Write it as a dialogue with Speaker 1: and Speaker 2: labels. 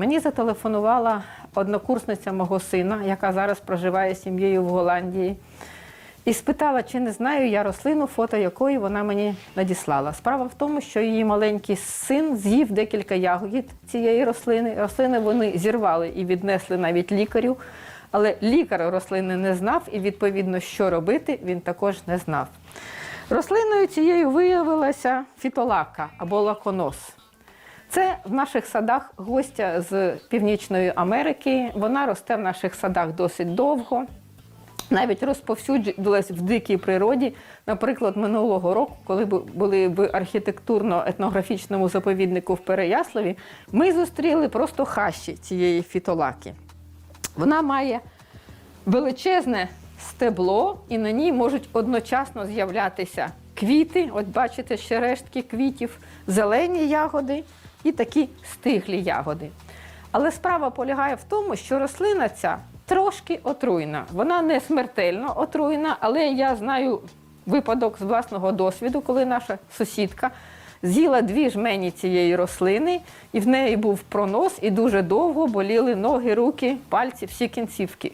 Speaker 1: Мені зателефонувала однокурсниця мого сина, яка зараз проживає з сім'єю в Голландії, і спитала, чи не знаю я рослину, фото якої вона мені надіслала. Справа в тому, що її маленький син з'їв декілька ягід цієї рослини. Рослини вони зірвали і віднесли навіть лікарю. Але лікар рослини не знав, і відповідно, що робити, він також не знав. Рослиною цією виявилася фітолака або лаконос. Це в наших садах гостя з Північної Америки. Вона росте в наших садах досить довго. Навіть розповсюдилась в дикій природі. Наприклад, минулого року, коли були в архітектурно-етнографічному заповіднику в Переяславі, ми зустріли просто хащі цієї фітолаки. Вона має величезне стебло, і на ній можуть одночасно з'являтися квіти. От бачите, ще рештки квітів, зелені ягоди і такі стиглі ягоди. Але справа полягає в тому, що рослина ця трошки отруйна. Вона не смертельно отруйна, але я знаю випадок з власного досвіду, коли наша сусідка з'їла дві жмені цієї рослини, і в неї був пронос, і дуже довго боліли ноги, руки, пальці, всі кінцівки.